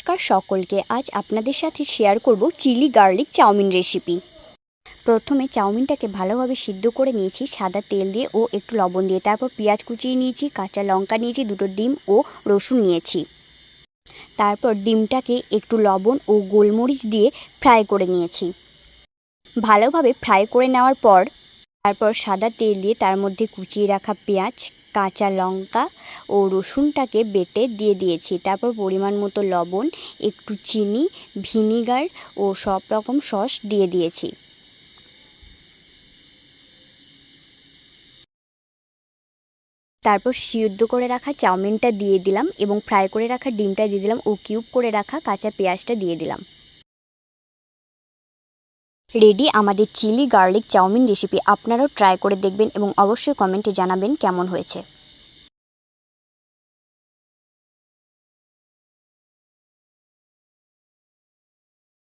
নমস্কার সকলকে। আজ আপনাদের সাথে শেয়ার করব চিলি গার্লিক চাউমিন রেসিপি প্রথমে চাউমিনটাকে ভালোভাবে সিদ্ধ করে নিয়েছি, সাদা তেল দিয়ে ও একটু লবণ দিয়ে। তারপর পেঁয়াজ কুচিয়ে নিয়েছি, কাঁচা লঙ্কা নিয়েছি, দুটো ডিম ও রসুন নিয়েছি। তারপর ডিমটাকে একটু লবণ ও গোলমরিচ দিয়ে ফ্রাই করে নিয়েছি। ভালোভাবে ফ্রাই করে নেওয়ার পর, তারপর সাদা তেল দিয়ে তার মধ্যে কুচিয়ে রাখা পেঁয়াজ কাঁচা লঙ্কা ও রসুনটাকে বেটে দিয়ে দিয়েছি। তারপর পরিমাণ মতো লবণ, একটু চিনি, ভিনিগার ও সব রকম সস দিয়ে দিয়েছি। তারপর সিদ্ধ করে রাখা চাউমিনটা দিয়ে দিলাম এবং ফ্রাই করে রাখা ডিমটা দিয়ে দিলাম ও কিউব করে রাখা কাঁচা পেঁয়াজটা দিয়ে দিলাম। রেডি আমাদের চিলি গার্লিক চাউমিন রেসিপি। আপনারাও ট্রাই করে দেখবেন এবং অবশ্যই কমেন্টে জানাবেন কেমন হয়েছে।